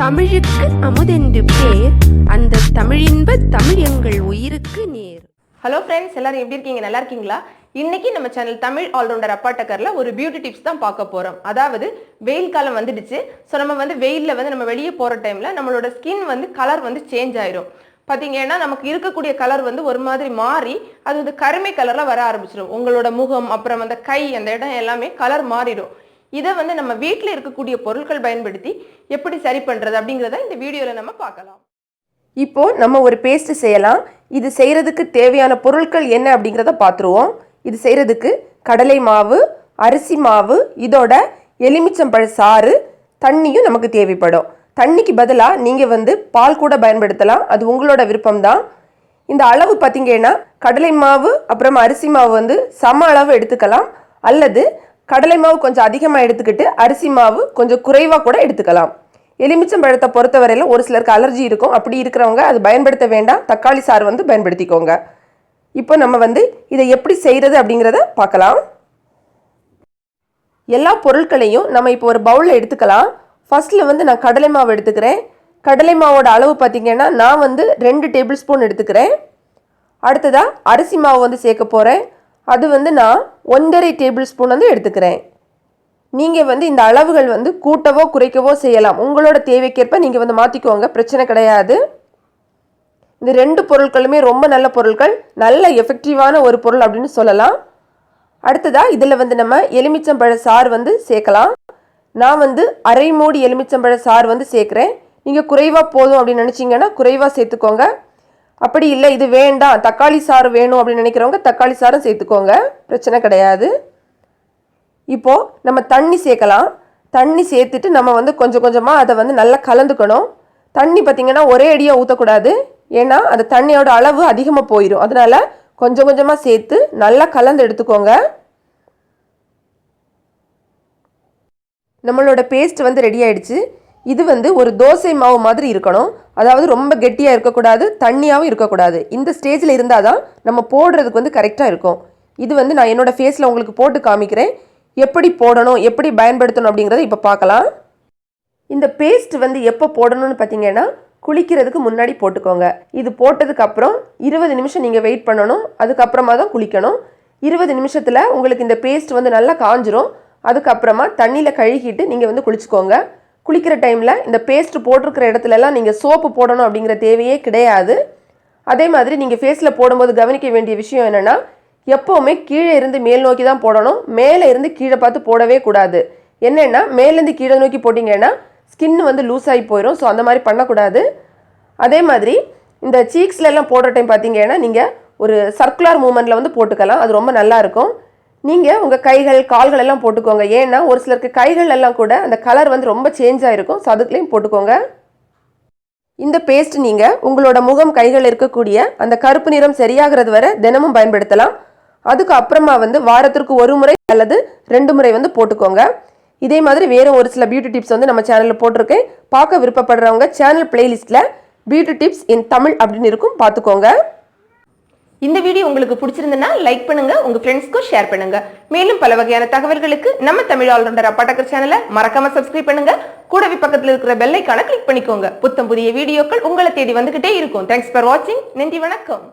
தமிழுக்கு அமுதென்று பேர். அந்த தமிழின்ப தமிழ் எங்கள் உயிருக்கு நேர். ஹலோ ஃப்ரெண்ட்ஸ் எல்லாரும் எப்படி இருக்கீங்க? நல்லா இருக்கீங்களா? இன்னைக்கு நம்ம சேனல் தமிழ் ஆல்ரவுண்டர் அப்பாட்டக்கர்ல ஒரு பியூட்டி டிப்ஸ் தான் பார்க்க போறோம். அதாவது வெயில் காலம் வந்துடுச்சு. ஸோ நம்ம வந்து வெயிலில் வந்து நம்ம வெளியே போகிற டைமில் நம்மளோட ஸ்கின் வந்து கலர் வந்து சேஞ்ச் ஆயிரும். பார்த்தீங்கன்னா நமக்கு இருக்கக்கூடிய கலர் வந்து ஒரு மாதிரி மாறி அது வந்து கருமை கலரில் வர ஆரம்பிச்சிடும் உங்களோட முகம் அப்புறம் அந்த கை அந்த இடம் எல்லாமே கலர் மாறிடும். இதை வந்து நம்ம வீட்டில் இருக்கக்கூடிய பொருட்கள் பயன்படுத்தி எப்படி சரி பண்ணுறது அப்படிங்கிறத இந்த வீடியோவில் நம்ம பார்க்கலாம். இப்போ நம்ம ஒரு பேஸ்ட் செய்யலாம். இது செய்கிறதுக்கு தேவையான பொருட்கள் என்ன அப்படிங்கிறத பார்த்துருவோம். இது செய்கிறதுக்கு கடலை மாவு அரிசி மாவு இதோட எலுமிச்சம்பழ சாறு தண்ணியும் நமக்கு தேவைப்படும். தண்ணிக்கு பதிலாக நீங்கள் வந்து பால் கூட பயன்படுத்தலாம். அது உங்களோட விருப்பம்தான். இந்த அளவு பார்த்தீங்கன்னா கடலை மாவு அப்புறம் அரிசி மாவு வந்து சம அளவு எடுத்துக்கலாம். அல்லது கடலை மாவு கொஞ்சம் அதிகமாக எடுத்துக்கிட்டு அரிசி மாவு கொஞ்சம் குறைவாக கூட எடுத்துக்கலாம். எலுமிச்சம் பழத்தை பொறுத்தவரையில் ஒரு சிலருக்கு அலர்ஜி இருக்கும். அப்படி இருக்கிறவங்க அது பயன்படுத்த வேண்டாம். தக்காளி சாறு வந்து பயன்படுத்திக்கோங்க. இப்போ நம்ம வந்து இதை எப்படி செய்கிறது அப்படிங்கிறத பார்க்கலாம். எல்லா பொருட்களையும் நம்ம இப்போ ஒரு பவுலில் எடுத்துக்கலாம். ஃபர்ஸ்ட்டில் வந்து நான் கடலை மாவு எடுத்துக்கிறேன். கடலை மாவோட அளவு பார்த்தீங்கன்னா நான் வந்து ரெண்டு டேபிள் ஸ்பூன் எடுத்துக்கிறேன். அடுத்ததாக அரிசி மாவு வந்து சேர்க்க போகிறேன் அது வந்து நான் ஒன்றரை டேபிள் ஸ்பூன் வந்து எடுத்துக்கிறேன். நீங்கள் வந்து இந்த அளவுகள் வந்து கூட்டவோ குறைக்கவோ செய்யலாம். உங்களோட தேவைக்கேற்ப நீங்கள் வந்து மாற்றிக்கோங்க பிரச்சனை கிடையாது. இந்த ரெண்டு பொருட்களுமே ரொம்ப நல்ல பொருட்கள். நல்ல எஃபெக்டிவான ஒரு பொருள் அப்படின்னு சொல்லலாம். அடுத்ததாக இதில் வந்து நம்ம எலுமிச்சம்பழ சாறு வந்து சேர்க்கலாம். நான் வந்து அரை மூடி எலுமிச்சம்பழ சாறு வந்து சேர்க்குறேன். நீங்கள் குறைவாக போதும் அப்படின்னு நினச்சிங்கன்னா குறைவாக சேர்த்துக்கோங்க. அப்படி இல்லை இது வேண்டாம். தக்காளி சாறு வேணும் அப்படின்னு நினைக்கிறவங்க தக்காளி சாறும் சேர்த்துக்கோங்க. பிரச்சனை கிடையாது. இப்போது நம்ம தண்ணி சேர்க்கலாம். தண்ணி சேர்த்துட்டு நம்ம வந்து கொஞ்சம் கொஞ்சமாக அதை வந்து நல்லா கலந்துக்கணும். தண்ணி பார்த்திங்கன்னா ஒரே அடியாக ஊற்றக்கூடாது ஏன்னா அந்த தண்ணியோட அளவு அதிகமாக போயிடும் அதனால் கொஞ்சம் கொஞ்சமாக சேர்த்து நல்லா கலந்து எடுத்துக்கோங்க. நம்மளோட பேஸ்ட் வந்து ரெடி ஆயிடுச்சு. இது வந்து ஒரு தோசை மாவு மாதிரி இருக்கணும். அதாவது ரொம்ப கெட்டியாக இருக்கக்கூடாது தண்ணியாகவும் இருக்கக்கூடாது. இந்த ஸ்டேஜில் இருந்தால் தான் நம்ம போடுறதுக்கு வந்து கரெக்டாக இருக்கும். இது வந்து நான் என்னோடய ஃபேஸில் உங்களுக்கு போட்டு காமிக்கிறேன். எப்படி போடணும் எப்படி பயன்படுத்தணும் அப்படிங்கிறத இப்போ பார்க்கலாம். இந்த பேஸ்ட் வந்து எப்போ போடணும்னு பார்த்தீங்கன்னா குளிக்கிறதுக்கு முன்னாடி போட்டுக்கோங்க. இது போட்டதுக்கப்புறம் இருபது நிமிஷம் நீங்கள் வெயிட் பண்ணணும். அதுக்கப்புறமா தான் குளிக்கணும். இருபது நிமிஷத்தில் உங்களுக்கு இந்த பேஸ்ட் வந்து நல்லா காஞ்சிரும். அதுக்கப்புறமா தண்ணியில் கழுகிட்டு நீங்கள் வந்து குளிச்சுக்கோங்க. குளிக்கிற டைமில் இந்த பேஸ்ட் போட்டிருக்கிற இடத்துலலாம் நீங்கள் சோப்பு போடணும் அப்படிங்கிற தேவையே கிடையாது. அதே மாதிரி நீங்கள் ஃபேஸில் போடும்போது கவனிக்க வேண்டிய விஷயம் என்னென்னா எப்போவுமே கீழே இருந்து மேல் நோக்கி தான் போடணும். மேலே இருந்து கீழே பார்த்து போடவே கூடாது. என்னென்னா மேலேருந்து கீழே நோக்கி போட்டிங்கன்னா ஸ்கின் வந்து லூஸ் ஆகி போயிடும் ஸோ அந்த மாதிரி பண்ணக்கூடாது. அதே மாதிரி இந்த சீக்ஸ்ல போடுற டைம் பார்த்தீங்கன்னா நீங்கள் ஒரு சர்க்குலர் மூமெண்ட்டில் வந்து போட்டுக்கலாம். அது ரொம்ப நல்லாயிருக்கும் நீங்கள் உங்கள் கைகள் கால்கள் எல்லாம் போட்டுக்கோங்க. ஏன்னா ஒரு சிலருக்கு கைகள் எல்லாம் கூட அந்த கலர் வந்து ரொம்ப சேஞ்ச் ஆகிருக்கும் ஸோ அதுக்குலேயும் போட்டுக்கோங்க. இந்த பேஸ்ட் நீங்கள் உங்களோட முகம் கைகள் இருக்கக்கூடிய அந்த கருப்பு நிறம் சரியாகிறது வரை தினமும் பயன்படுத்தலாம். அதுக்கு அப்புறமா வந்து வாரத்திற்கு ஒரு முறை அல்லது ரெண்டு முறை வந்து போட்டுக்கோங்க. இதே மாதிரி வேறு ஒரு சில பியூட்டி டிப்ஸ் வந்து நம்ம சேனலில் போட்டிருக்கேன். பார்க்க விருப்பப்படுறவங்க சேனல் பிளேலிஸ்ட்டில் பியூட்டி டிப்ஸ் இன் தமிழ் அப்படின்னு இருக்கும். பார்த்துக்கோங்க. இந்த வீடியோ உங்களுக்கு பிடிச்சிருந்தனா லைக் பண்ணுங்க உங்க ஃப்ரெண்ட்ஸ்க்கும் ஷேர் பண்ணுங்க. மேலும் பல வகையான தகவல்களுக்கு நம்ம தமிழ் ஆல்ரவுண்டர் அப்பாட்டக்கர் சேனலை மறக்காம சப்ஸ்கிரைப் பண்ணுங்க. கூடவே பக்கத்தில் இருக்கிற பெல்லைக்கான கிளிக் பண்ணிக்கோங்க. புத்தம் புதிய வீடியோக்கள் உங்களை தேடி வந்துகிட்டே இருக்கும். தேங்க்ஸ் ஃபார் வாட்சிங் நன்றி வணக்கம்.